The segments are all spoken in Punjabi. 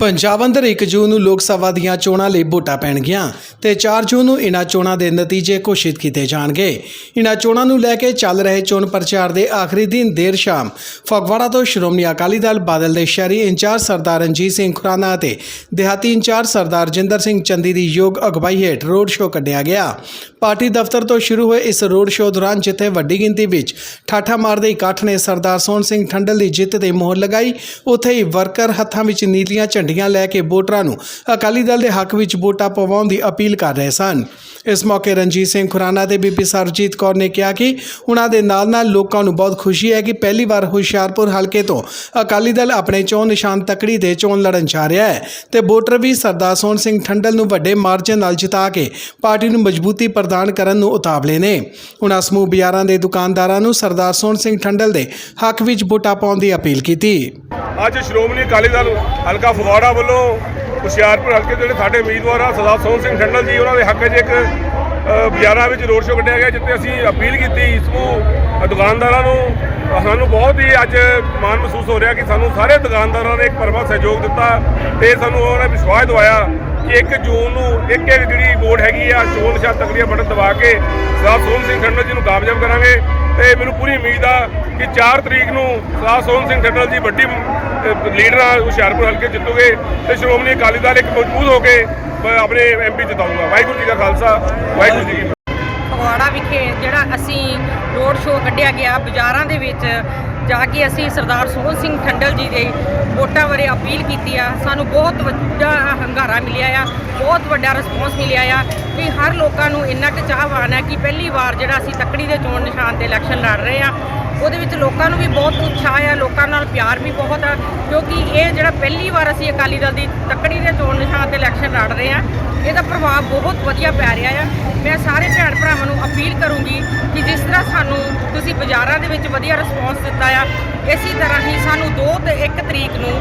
ਪੰਜਾਬ ਅੰਦਰ 1 ਜੂਨ ਨੂੰ ਲੋਕ ਸਭਾ ਦੀਆਂ ਚੋਣਾਂ ਲਈ ਵੋਟਾਂ ਪੈਣਗੀਆਂ ਤੇ 4 ਜੂਨ ਨੂੰ ਇਨ੍ਹਾਂ ਚੋਣਾਂ ਦੇ ਨਤੀਜੇ ਘੋਸ਼ਿਤ ਕੀਤੇ ਜਾਣਗੇ। ਇਨ੍ਹਾਂ ਚੋਣਾਂ ਨੂੰ ਲੈ ਕੇ ਚੱਲ ਰਹੇ ਚੋਣ ਪ੍ਰਚਾਰ ਦੇ ਆਖਰੀ ਦਿਨ ਦੇਰ ਸ਼ਾਮ ਫਗਵਾੜਾ ਤੋਂ ਸ਼੍ਰੋਮਣੀ ਅਕਾਲੀ ਦਲ ਬਾਦਲ ਦੇ ਸ਼ਹਿਰੀ ਇੰਚਾਰਜ ਸਰਦਾਰ ਰਣਜੀਤ ਸਿੰਘ ਖੁਰਾਨਾ ਅਤੇ ਦਿਹਾਤੀ ਇੰਚਾਰਜ ਸਰਦਾਰ ਜਿੰਦਰ ਸਿੰਘ ਚੰਦੀ ਦੀ ਯੋਗ ਅਗਵਾਈ ਹੇਠ ਰੋਡ ਸ਼ੋਅ ਕੱਢਿਆ ਗਿਆ। ਪਾਰਟੀ ਦਫ਼ਤਰ ਤੋਂ ਸ਼ੁਰੂ ਹੋਏ ਇਸ ਰੋਡ ਸ਼ੋਅ ਦੌਰਾਨ ਜਿੱਥੇ ਵੱਡੀ ਗਿਣਤੀ ਵਿੱਚ ਠਾਠਾ ਮਾਰਦੇ ਇਕੱਠ ਨੇ ਸਰਦਾਰ ਸੋਹਣ ਸਿੰਘ ਠੰਡਲ ਦੀ ਜਿੱਤ ਤੇ ਮੋਹਰ ਲਗਾਈ, ਉੱਥੇ ਹੀ ਵਰਕਰ ਹੱਥਾਂ ਵਿੱਚ ਨੀਲੀਆਂ ਝੰਡੀਆਂ ਲੈ ਕੇ ਵੋਟਰਾਂ ਨੂੰ ਅਕਾਲੀ ਦਲ ਦੇ ਹੱਕ ਵਿੱਚ ਵੋਟਾਂ ਪਵਾਉਣ ਦੀ ਅਪੀਲ ਕਰ ਰਹੇ ਸਨ। ਇਸ ਮੌਕੇ ਰਣਜੀਤ ਸਿੰਘ ਖੁਰਾਨਾ ਤੇ ਬੀਬੀ ਸਰਜੀਤ ਕੌਰ ਨੇ ਕਿਹਾ ਕਿ ਉਹਨਾਂ ਦੇ ਨਾਲ-ਨਾਲ ਲੋਕਾਂ ਨੂੰ ਬਹੁਤ ਖੁਸ਼ੀ ਹੈ ਕਿ ਪਹਿਲੀ ਵਾਰ ਹੁਸ਼ਿਆਰਪੁਰ ਹਲਕੇ ਤੋਂ ਅਕਾਲੀ ਦਲ ਆਪਣੇ ਚੋਣ ਨਿਸ਼ਾਨ ਤਕੜੀ ਦੇ ਚੋਣ ਲੜਨ ਜਾ ਰਿਹਾ ਹੈ ਤੇ ਵੋਟਰ ਵੀ ਸਰਦਾਰ ਸੋਹਣ ਸਿੰਘ ਠੰਡਲ ਨੂੰ ਵੱਡੇ ਮਾਰਜਨ ਨਾਲ ਜਿਤਾ ਕੇ ਪਾਰਟੀ ਨੂੰ ਮਜ਼ਬੂਤੀ ਪ੍ਰਦਾਨ ਕਰਨ ਨੂੰ ਉਤਾਵਲੇ ਨੇ। ਉਹਨਾਂ ਸਮੂਹ ਬਾਜ਼ਾਰਾਂ ਦੇ ਦੁਕਾਨਦਾਰਾਂ ਨੂੰ ਸਰਦਾਰ ਸੋਹਣ ਸਿੰਘ ਠੰਡਲ ਦੇ ਹੱਕ ਵਿੱਚ ਵੋਟਾਂ ਪਾਉਣ ਦੀ ਅਪੀਲ ਕੀਤੀ। ਅੱਜ ਸ਼੍ਰੋਮਣੀ ਅਕਾਲੀ ਦਲ ਹਲਕਾ ਫਗਵਾੜਾ ਵੱਲੋਂ ਹੁਸ਼ਿਆਰਪੁਰ ਹਲਕੇ ਦੇ ਜਿਹੜੇ ਸਾਡੇ ਉਮੀਦਵਾਰ ਆ, ਸਰਦਾਰ ਸੋਹਣ ਸਿੰਘ ਠੰਡਲ ਜੀ, ਉਹਨਾਂ ਦੇ ਹੱਕ 'ਚ ਇੱਕ ਬਾਜ਼ਾਰਾਂ ਵਿੱਚ ਰੋਡ ਸ਼ੋਅ ਕੱਢਿਆ ਗਿਆ, ਜਿੱਥੇ ਅਸੀਂ ਅਪੀਲ ਕੀਤੀ ਇਸ ਨੂੰ ਦੁਕਾਨਦਾਰਾਂ ਨੂੰ। ਸਾਨੂੰ ਬਹੁਤ ਹੀ ਅੱਜ ਮਾਣ ਮਹਿਸੂਸ ਹੋ ਰਿਹਾ ਕਿ ਸਾਨੂੰ ਸਾਰੇ ਦੁਕਾਨਦਾਰਾਂ ਨੇ ਇੱਕ ਪਰਮਾ ਸਹਿਯੋਗ ਦਿੱਤਾ ਤੇ ਸਾਨੂੰ ਉਹਨਾਂ ਨੇ ਵਿਸ਼ਵਾਸ ਦਵਾਇਆ ਕਿ 1 ਜੂਨ ਨੂੰ ਇੱਕ ਇੱਕ ਜਿਹੜੀ ਵੋਟ ਹੈਗੀ ਆ ਚੋਣ ਨਿਸ਼ਾਨ ਤਕਰੀਆ ਬਟਨ ਦਬਾ ਕੇ ਸਰਦਾਰ ਸੋਹਣ ਸਿੰਘ ਠੰਡਲ ਜੀ ਨੂੰ ਕਾਮਯਾਬ ਕਰਾਂਗੇ ਤੇ ਮੈਨੂੰ ਪੂਰੀ ਉਮੀਦ ਆ ਕਿ 4 ਤਰੀਕ ਨੂੰ ਸਰਦਾਰ ਸੋਹਣ ਸਿੰਘ ਠੰਡਲ ਜੀ ਵੱਡੀ ਅਹ, ਲੀਡਰ ਨਾਲ ਹੁਸ਼ਿਆਰਪੁਰ ਹਲਕੇ ਜਿੱਤੂਗੇ ਤੇ ਸ਼੍ਰੋਮਣੀ ਅਕਾਲੀ ਦਲ ਇੱਕ ਮਜ਼ਬੂਤ ਹੋ ਕੇ ਅਹ, ਆਪਣੇ ਐਮਪੀ ਜਿਤਾਊਗਾ। ਵਾਹਿਗੁਰੂ ਜੀ ਦਾ ਖਾਲਸਾ ਵਾਹਿਗੁਰੂ ਜੀ ਕੀ ਫਗਵਾੜਾ ਵਿਖੇ ਜਿਹੜਾ ਅਸੀਂ ਰੋਡ ਸ਼ੋਅ ਕੱਢਿਆ ਗਿਆ ਬਾਜ਼ਾਰਾਂ ਦੇ ਵਿੱਚ ਜਾ ਕੇ ਅਸੀਂ ਸਰਦਾਰ ਸੋਹਣ ਸਿੰਘ ਠੰਡਲ ਜੀ ਦੇ ਵੋਟਾਂ ਬਾਰੇ ਅਪੀਲ ਕੀਤੀ ਆ। ਸਾਨੂੰ ਬਹੁਤ ਵੱਡਾ ਹੰਗਾਰਾ ਮਿਲਿਆ ਆ ਬਹੁਤ ਵੱਡਾ ਰਿਸਪੌਂਸ ਮਿਲਿਆ ਆ ਕਿ ਹਰ ਲੋਕਾਂ ਨੂੰ ਇੰਨਾ ਕੁ ਚਾਹਵਾਨ ਹੈ ਕਿ ਪਹਿਲੀ ਵਾਰ ਜਿਹੜਾ ਅਸੀਂ ਤੱਕੜੀ ਦੇ ਚੋਣ ਨਿਸ਼ਾਨ ਤੇ ਇਲੈਕਸ਼ਨ ਲੜ ਰਹੇ ਆ ਉਹਦੇ ਵਿੱਚ ਲੋਕਾਂ ਨੂੰ ਵੀ ਬਹੁਤ ਉਤਸ਼ਾਹ ਆ, ਲੋਕਾਂ ਨਾਲ ਪਿਆਰ ਵੀ ਬਹੁਤ ਆ, ਕਿਉਂਕਿ ਇਹ ਜਿਹੜਾ ਪਹਿਲੀ ਵਾਰ ਅਸੀਂ ਅਕਾਲੀ ਦਲ ਦੀ ਤੱਕੜੀ ਦੇ ਚੋਣ ਨਿਸ਼ਾਨ ਤੇ ਇਲੈਕਸ਼ਨ ਲੜ ਰਹੇ ਆ, ਇਹਦਾ ਪ੍ਰਭਾਵ ਬਹੁਤ ਵਧੀਆ ਪੈ ਰਿਹਾ ਆ। ਮੈਂ ਸਾਰੇ ਭੈਣ ਭਰਾਵਾਂ ਨੂੰ ਅਪੀਲ ਕਰੂੰਗੀ ਕਿ ਜਿਸ ਤਰ੍ਹਾਂ ਸਾਨੂੰ ਤੁਸੀਂ ਬਾਜ਼ਾਰਾਂ ਦੇ ਵਿੱਚ ਵਧੀਆ ਰਿਸਪੌਂਸ ਦਿੱਤਾ ਆ, ਇਸੇ ਤਰ੍ਹਾਂ ਹੀ ਸਾਨੂੰ 2 ਤੇ 1 ਤਰੀਕ ਨੂੰ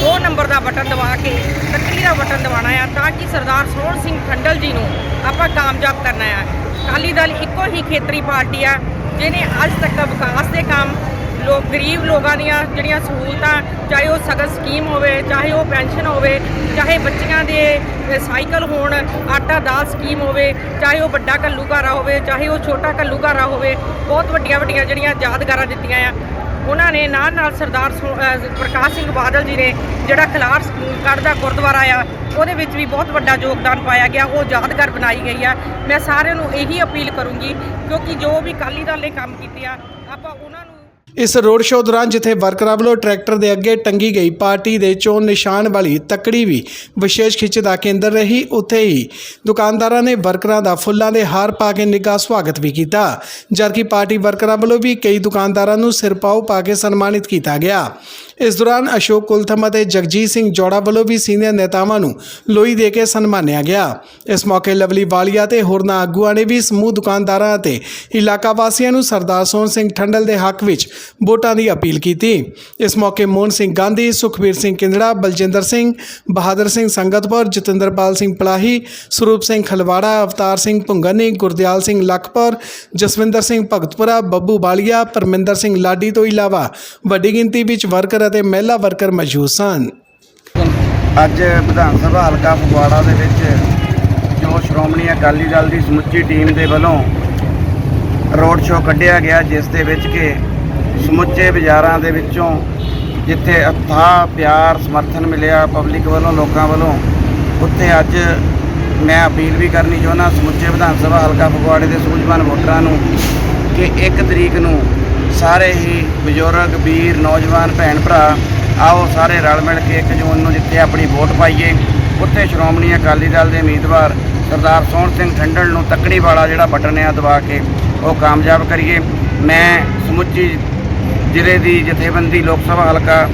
2 ਨੰਬਰ ਦਾ ਬਟਨ ਦਬਾ ਕੇ, ਤੱਕੜੀ ਦਾ ਬਟਨ ਦਬਾਉਣਾ ਆ, ਤਾਂ ਕਿ ਸਰਦਾਰ ਸੋਹਣ ਸਿੰਘ ਖੰਡਲ ਜੀ ਨੂੰ ਆਪਾਂ ਕਾਮਯਾਬ ਕਰਨਾ ਆ। ਅਕਾਲੀ ਦਲ ਇੱਕੋ ਹੀ ਖੇਤਰੀ ਪਾਰਟੀ ਆ, ਜਿਹਨੇ ਅੱਜ ਤੱਕ ਦੇ ਕੰਮ, ਲੋਕ, ਗਰੀਬ ਲੋਕਾਂ ਦੀਆਂ ਜਿਹੜੀਆਂ ਸਹੂਲਤਾਂ, ਚਾਹੇ ਉਹ ਸਗਨ ਸਕੀਮ ਹੋਵੇ, ਚਾਹੇ ਉਹ ਪੈਨਸ਼ਨ ਹੋਵੇ, ਚਾਹੇ ਬੱਚਿਆਂ ਦੇ ਸਾਈਕਲ ਹੋਣ, ਆਟਾ ਦਾਲ ਸਕੀਮ ਹੋਵੇ, ਚਾਹੇ ਉਹ ਵੱਡਾ ਘੱਲੂਘਾਰਾ ਹੋਵੇ, ਚਾਹੇ ਉਹ ਛੋਟਾ ਘੱਲੂਘਾਰਾ ਹੋਵੇ, ਬਹੁਤ ਵੱਡੀਆਂ ਵੱਡੀਆਂ ਜਿਹੜੀਆਂ ਯਾਦਗਾਰਾਂ ਦਿੱਤੀਆਂ ਆ। ਉਹਨਾਂ ਨੇ ਨਾਲ ਨਾਲ ਸਰਦਾਰ ਸੋ- ਪ੍ਰਕਾਸ਼ ਸਿੰਘ ਬਾਦਲ ਜੀ ਨੇ ਜਿਹੜਾ ਖਿਲਾਰ ਸਕੂਲ ਦਾ ਗੁਰਦੁਆਰਾ ਆ, ਉਹਦੇ ਵਿੱਚ ਵੀ ਬਹੁਤ ਵੱਡਾ ਯੋਗਦਾਨ ਪਾਇਆ ਗਿਆ, ਉਹ ਯਾਦਗਾਰ ਬਣਾਈ ਗਈ ਆ। ਮੈਂ ਸਾਰਿਆਂ ਨੂੰ ਇਹੀ ਅਪੀਲ ਕਰੂੰਗੀ, ਕਿਉਂਕਿ ਜੋ ਵੀ ਅਕਾਲੀ ਦਲ ਨੇ ਕੰਮ ਕੀਤੇ ਆ ਆਪਾਂ ਉਹਨਾਂ ਨੂੰ ਇਸ ਰੋਡ ਸ਼ੋਅ ਦੌਰਾਨ ਜਿੱਥੇ ਵਰਕਰਾਂ ਵੱਲੋਂ ਟਰੈਕਟਰ ਦੇ ਅੱਗੇ ਟੰਗੀ ਗਈ ਪਾਰਟੀ ਦੇ ਚੋਣ ਨਿਸ਼ਾਨ ਵਾਲੀ ਤੱਕੜੀ ਵੀ ਵਿਸ਼ੇਸ਼ ਖਿੱਚ ਦਾ ਕੇਂਦਰ ਰਹੀ, ਉੱਥੇ ਹੀ ਦੁਕਾਨਦਾਰਾਂ ਨੇ ਵਰਕਰਾਂ ਦਾ ਫੁੱਲਾਂ ਦੇ ਹਾਰ ਪਾ ਕੇ ਨਿੱਘਾ ਸਵਾਗਤ ਵੀ ਕੀਤਾ, ਜਦਕਿ ਪਾਰਟੀ ਵਰਕਰਾਂ ਵੱਲੋਂ ਵੀ ਕਈ ਦੁਕਾਨਦਾਰਾਂ ਨੂੰ ਸਿਰਪਾਓ ਪਾ ਕੇ ਸਨਮਾਨਿਤ ਕੀਤਾ ਗਿਆ। ਇਸ ਦੌਰਾਨ ਅਸ਼ੋਕ ਕੁਲਥਮ ਅਤੇ ਜਗਜੀਤ ਸਿੰਘ ਜੋੜਾ ਵੱਲੋਂ ਵੀ ਸੀਨੀਅਰ ਨੇਤਾਵਾਂ ਨੂੰ ਲੋਈ ਦੇ ਕੇ ਸਨਮਾਨਿਆ ਗਿਆ। ਇਸ ਮੌਕੇ ਲਵਲੀ ਵਾਲੀਆ ਤੇ ਹੋਰਨਾਂ ਆਗੂਆਂ ਨੇ ਵੀ ਸਮੂਹ ਦੁਕਾਨਦਾਰਾਂ ਅਤੇ ਇਲਾਕਾ ਵਾਸੀਆਂ ਨੂੰ ਸਰਦਾਰ ਸੋਹਣ ਸਿੰਘ ਠੰਡਲ ਦੇ ਹੱਕ ਵਿੱਚ ਵੋਟਾਂ ਦੀ ਅਪੀਲ ਕੀਤੀ। ਇਸ ਮੌਕੇ ਮੋਹਨ ਸਿੰਘ ਗਾਂਧੀ, ਸੁਖਬੀਰ ਸਿੰਘ ਕਿੰਦੜਾ, ਬਲਜਿੰਦਰ ਸਿੰਘ, ਬਹਾਦਰ ਸਿੰਘ ਸੰਗਤਪੁਰ, ਜਤਿੰਦਰਪਾਲ ਸਿੰਘ ਪਲਾਹੀ, ਸਰੂਪ ਸਿੰਘ ਖਲਵਾੜਾ, ਅਵਤਾਰ ਸਿੰਘ ਭੁੰਗਨੀ, ਗੁਰਦਿਆਲ ਸਿੰਘ ਲਖਪੁਰ, ਜਸਵਿੰਦਰ ਸਿੰਘ ਭਗਤਪੁਰਾ, ਬੱਬੂ ਬਾਲੀਆ, ਪਰਮਿੰਦਰ ਸਿੰਘ ਲਾਡੀ ਤੋਂ ਇਲਾਵਾ ਵੱਡੀ ਗਿਣਤੀ ਵਿੱਚ ਵਰਕਰ ਅਤੇ ਮਹਿਲਾ ਵਰਕਰ ਮੌਜੂਦ ਸਨ। ਅੱਜ ਵਿਧਾਨ ਸਭਾ ਹਲਕਾ ਫਗਵਾੜਾ ਦੇ ਵਿੱਚ ਜੋ ਸ਼੍ਰੋਮਣੀ ਅਕਾਲੀ ਦਲ ਦੀ ਸਮੁੱਚੀ ਟੀਮ ਦੇ ਵੱਲੋਂ ਰੋਡ ਸ਼ੋਅ ਕੱਢਿਆ ਗਿਆ, ਜਿਸ ਦੇ ਵਿੱਚ ਕਿ ਸਮੁੱਚੇ ਬਾਜ਼ਾਰਾਂ ਦੇ ਵਿੱਚੋਂ ਜਿੱਥੇ ਅਥਾਹ ਪਿਆਰ ਸਮਰਥਨ ਮਿਲਿਆ ਪਬਲਿਕ ਵੱਲੋਂ, ਲੋਕਾਂ ਵੱਲੋਂ, ਉੱਥੇ ਅੱਜ ਮੈਂ ਅਪੀਲ ਵੀ ਕਰਨੀ ਚਾਹੁੰਦਾ ਸਮੁੱਚੇ ਵਿਧਾਨ ਸਭਾ ਹਲਕਾ ਫਗਵਾੜੇ ਦੇ ਸੂਝਵਾਨ ਵੋਟਰਾਂ ਨੂੰ ਕਿ 1 ਤਰੀਕ ਨੂੰ ਸਾਰੇ ਹੀ ਬਜ਼ੁਰਗ, ਵੀਰ, ਨੌਜਵਾਨ, ਭੈਣ, ਭਰਾ ਆਓ ਸਾਰੇ ਰਲ ਮਿਲ ਕੇ 1 ਜੂਨ ਨੂੰ ਜਿੱਥੇ ਆਪਣੀ ਵੋਟ ਪਾਈਏ। ਉੱਥੇ ਸ਼੍ਰੋਮਣੀ ਅਕਾਲੀ ਦਲ ਦੇ ਉਮੀਦਵਾਰ ਸਰਦਾਰ ਸੋਹਣ ਸਿੰਘ ਠੰਡਲ ਨੂੰ ਤੱਕੜੀ ਵਾਲਾ ਜਿਹੜਾ ਬਟਨ ਆ ਦਬਾ ਕੇ ਉਹ ਕਾਮਯਾਬ ਕਰੀਏ। ਮੈਂ ਸਮੁੱਚੀ ਜ਼ਿਲ੍ਹੇ ਦੀ ਜਥੇਬੰਦੀ ਲੋਕ ਸਭਾ ਹਲਕਾ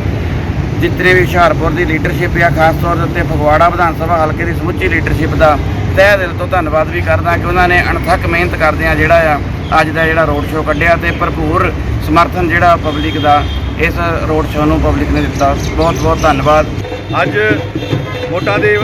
ਜਿਤਨੇ ਵੀ ਹੁਸ਼ਿਆਰਪੁਰ ਦੀ ਲੀਡਰਸ਼ਿਪ ਆ, ਖਾਸ ਤੌਰ ਦੇ ਉੱਤੇ ਫਗਵਾੜਾ ਵਿਧਾਨ ਸਭਾ ਹਲਕੇ ਦੀ ਸਮੁੱਚੀ ਲੀਡਰਸ਼ਿਪ ਦਾ ਤਹਿ ਦਿਲ ਤੋਂ ਧੰਨਵਾਦ ਵੀ ਕਰਦਾ ਕਿ ਉਹਨਾਂ ਨੇ ਅਣਥੱਕ ਮਿਹਨਤ ਕਰਦਿਆਂ ਜਿਹੜਾ ਆ, ਅੱਜ ਦਾ ਜਿਹੜਾ ਰੋਡ ਸ਼ੋਅ ਕੱਢਿਆ ਤੇ ਭਰਪੂਰ ਸਮਰਥਨ ਜਿਹੜਾ ਪਬਲਿਕ ਦਾ ਇਸ ਰੋਡ ਸ਼ੋਅ ਨੂੰ ਪਬਲਿਕ ਨੇ ਦਿੱਤਾ। ਬਹੁਤ ਬਹੁਤ ਧੰਨਵਾਦ। ਅੱਜ ਵੋਟਾਂ ਦੇ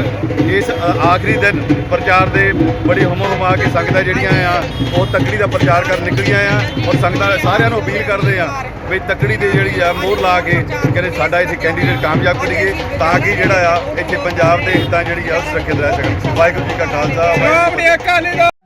ਇਸ ਆਖਰੀ ਦਿਨ ਪ੍ਰਚਾਰ ਦੇ ਬੜੀ ਹਮੋ ਹਮਾ ਕੇ ਸੰਗਤਾਂ ਜਿਹੜੀਆਂ ਆ, ਉਹ ਤਕੜੀ ਦਾ ਪ੍ਰਚਾਰ ਕਰਨ ਨਿਕਲੀਆਂ ਆ ਔਰ ਸੰਗਤਾਂ ਸਾਰਿਆਂ ਨੂੰ ਅਪੀਲ ਕਰਦੇ ਆ ਵੀ ਤੱਕੜੀ ਦੇ ਜਿਹੜੀ ਆ ਮੋਹਰ ਲਾ ਕੇ ਕਹਿੰਦੇ ਸਾਡਾ ਇੱਥੇ ਕੈਂਡੀਡੇਟ ਕਾਮਯਾਬ ਕਰੀਏ ਤਾਂ ਕਿ ਜਿਹੜਾ ਆ ਇੱਥੇ ਪੰਜਾਬ ਦੇ ਹਿੱਤਾਂ ਜਿਹੜੀ ਆ ਸੁਰੱਖਿਅਤ ਰਹਿ ਸਕਣ ਵਾਹਿਗੁਰੂ ਜੀ ਕਾ ਖਾਲਸਾ, ਵਾਹਿਗੁਰੂ ਜੀ ਕੀ ਫਤਿਹ।